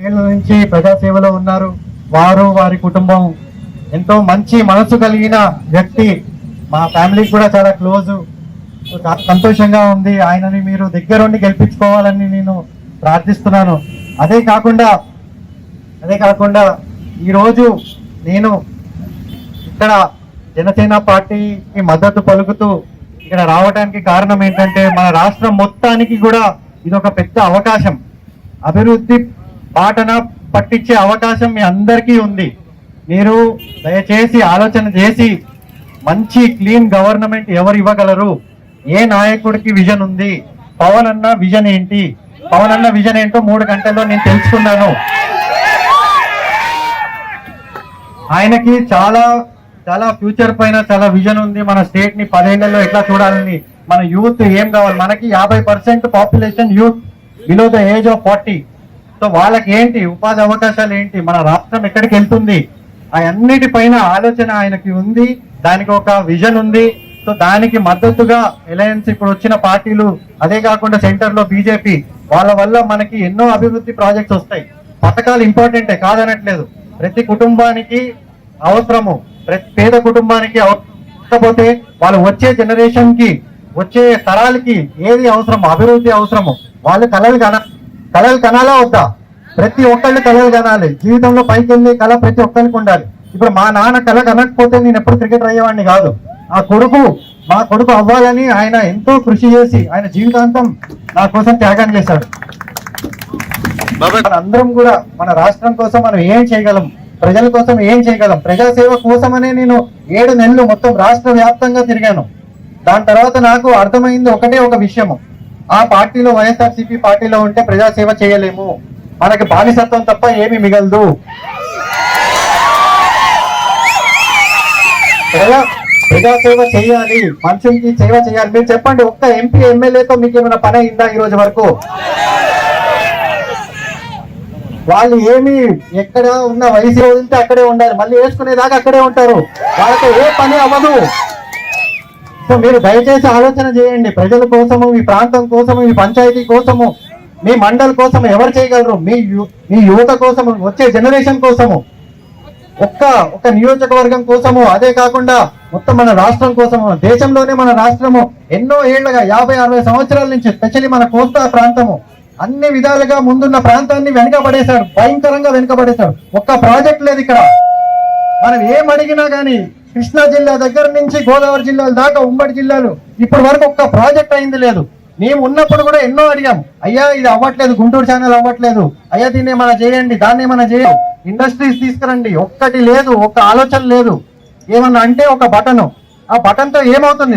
ఏళ్ళ నుంచి ప్రజాసేవలో ఉన్నారు. వారు వారి కుటుంబం ఎంతో మంచి మనసు కలిగిన వ్యక్తి. మా ఫ్యామిలీకి కూడా చాలా క్లోజ్. సంతోషంగా ఉంది. ఆయనని మీరు దగ్గరుండి గెలిపించుకోవాలని నేను ప్రార్థిస్తున్నాను. అదే కాకుండా అదే కాకుండా ఈరోజు నేను ఇక్కడ జనసేన పార్టీకి మద్దతు పలుకుతూ ఇక్కడ రావడానికి కారణం ఏంటంటే మన రాష్ట్రం మొత్తానికి కూడా ఇది ఒక పెద్ద అవకాశం. అభివృద్ధి బాటన పట్టించే అవకాశం మీ అందరికీ ఉంది. మీరు దయచేసి ఆలోచన చేసి మంచి క్లీన్ గవర్నమెంట్ ఎవరు ఇవ్వగలరు? ఏ నాయకుడికి విజన్ ఉంది? పవన్ అన్న విజన్ ఏంటి? పవన్ అన్న విజన్ ఏంటో మూడు గంటల్లో నేను తెలుసుకున్నాను. ఆయనకి చాలా చాలా ఫ్యూచర్ పైన చాలా విజన్ ఉంది. మన స్టేట్ని పదేళ్ళలో ఎట్లా చూడాలని మన యూత్ ఏం కావాలి? మనకి యాభై percent population youth below the age of forty so వాళ్ళకి ఏంటి ఉపాధి అవకాశాలు ఏంటి మన రాష్ట్రం ఎక్కడికి వెళ్తుంది? అన్నిటిపైన ఆలోచన ఆయనకి ఉంది దానికి ఒక విజన్ ఉంది. సో దానికి మద్దతుగా అలయన్స్ ఇప్పుడు వచ్చిన పార్టీలు అదే కాకుండా సెంటర్లో బీజేపీ వాళ్ళ వల్ల మనకి ఎన్నో అభివృద్ధి ప్రాజెక్ట్స్ వస్తాయి. పథకాలు ఇంపార్టెంటే కాదనట్లేదు. ప్రతి కుటుంబానికి అవసరము. ప్రతి పేద కుటుంబానికి అవసరం. కాకపోతే వాళ్ళు వచ్చే జనరేషన్కి వచ్చే తరాలకి ఏది అవసరము అభివృద్ధి అవసరము వాళ్ళు కలలు కన కలలు కనాలా వద్దా? ప్రతి ఒక్కళ్ళు కలలు కనాలి. జీవితంలో పైకి వెళ్ళి కళ ప్రతి ఒక్కరికి ఉండాలి. ఇప్పుడు మా నాన్న కళ కనకపోతే నేను ఎప్పుడు క్రికెటర్ అయ్యేవాడిని కాదు. ఆ కొడుకు మా కొడుకు అవ్వాలని ఆయన ఎంతో కృషి చేసి ఆయన జీవితాంతం నా కోసం త్యాగం చేశాడు. అందరం కూడా మన రాష్ట్రం కోసం మనం ఏం చేయగలం? ప్రజల కోసం ఏం చేయగలం? ప్రజాసేవ కోసమనే నేను ఏడు నెలలు మొత్తం రాష్ట్ర వ్యాప్తంగా తిరిగాను. దాని తర్వాత నాకు అర్థమైంది ఒకటే ఒక విషయము. ఆ పార్టీలో వైఎస్ఆర్సీపీ పార్టీలో ఉంటే ప్రజాసేవ చేయలేము. మనకి బానిసత్వం తప్ప ఏమి మిగలదు. ప్రజా ప్రజాసేవ చేయాలి. మనుషులకి సేవ చేయాలి. మీరు చెప్పండి ఒక్క ఎంపీ ఎమ్మెల్యేతో మీకు ఏమైనా పని అయిందా ఈ రోజు వరకు? వాళ్ళు ఏమి ఎక్కడ ఉన్న వయసు వదిలితే అక్కడే ఉండాలి. మళ్ళీ వేసుకునేదాకా అక్కడే ఉంటారు. వాళ్ళతో ఏ పని అవ్వదు. సో మీరు దయచేసి ఆలోచన చేయండి. ప్రజల కోసము మీ ప్రాంతం కోసము మీ పంచాయతీ కోసము మీ మండల్ కోసం ఎవరు చేయగలరు? మీ యు- మీ యువత కోసము వచ్చే జనరేషన్ కోసము ఒక్క ఒక్క నియోజకవర్గం కోసము అదే కాకుండా మొత్తం మన రాష్ట్రం కోసము దేశంలోనే మన రాష్ట్రము ఎన్నో ఏళ్ళుగా యాభై అరవై సంవత్సరాల నుంచి స్పెషల్లీ మన కోస్తా ప్రాంతము అన్ని విధాలుగా ముందున్న ప్రాంతాన్ని వెనుకబడేశాడు భయంకరంగా వెనుకబడేశాడు ఒక్క ప్రాజెక్ట్ లేదు ఇక్కడ. మనం ఏం అడిగినా కానీ కృష్ణా జిల్లా దగ్గర నుంచి గోదావరి జిల్లాల దాకా ఉమ్మడి జిల్లాలు. ఇప్పటి వరకు ఒక్క ప్రాజెక్ట్ అయింది లేదు. మేము ఉన్నప్పుడు కూడా ఎన్నో అడిగాం. అయ్యా ఇది అవ్వట్లేదు గుంటూరు ఛానల్ అవ్వట్లేదు. అయ్యా దీన్ని ఏమైనా చేయండి దాన్ని ఏమైనా చేయం ఇండస్ట్రీస్ తీసుకురండి. ఒక్కటి లేదు ఒక్క ఆలోచన లేదు. ఏమన్నా అంటే ఒక బటన్. ఆ బటన్తో ఏమవుతుంది?